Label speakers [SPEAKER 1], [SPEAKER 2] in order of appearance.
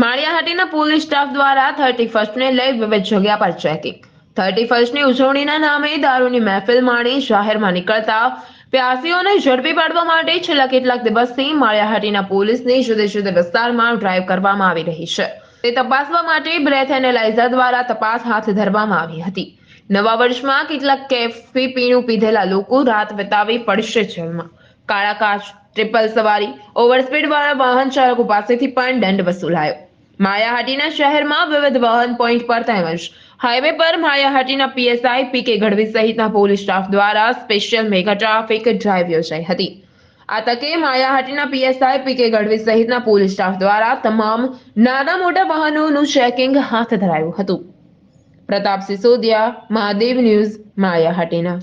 [SPEAKER 1] Maliya Hatina police staff દ્વારા thirty ફર્સ્ટને લઈ વિવિધ જગ્યા પર ચેકિંગ. થર્ટી ફર્સ્ટની ઉજવણીના નામે દારૂની મહેફિલ માણી જાહેરમાં નીકળતા પ્યાસીઓને ઝડપી પાડવા માટે છેલ્લા કેટલાક દિવસથી માળિયાહાટીના પોલીસની જુદા જુદા વિસ્તારમાં ડ્રાઈવ કરવામાં આવી રહી છે. તે તપાસવા માટે બ્રેથ એનાલાઇઝર દ્વારા તપાસ હાથ ધરવામાં આવી હતી. નવા વર્ષમાં કેટલાક કેફી પીણું પીધેલા લોકો રાત વિતાવી પડશે જેલમાં. કાળા કાચ ટ્રિપલ સવારી ઓવરસ્પીડ વાળા વાહન ચાલકો પાસેથી પણ દંડ વસૂલાયો. માયાહાટીના શહેરમાં વિવિધ વાહન પોઈન્ટ પર તેમજ હાઈવે પર માયાહાટીના પીએસઆઈ પીકે ગઢવી સહિતના પોલીસ સ્ટાફ દ્વારા સ્પેશિયલ મેગા ટ્રાફિક ડ્રાઈવ યોજાઈ હતી. આ તકે માયાહાટીના પીએસઆઈ પીકે ગઢવી સહિતના પોલીસ સ્ટાફ દ્વારા તમામ નાના મોટા વાહનોનું ચેકિંગ હાથ ધરાયું હતું. પ્રતાપ સિસોદિયા મહાદેવ ન્યૂઝ, માયાહાટીના.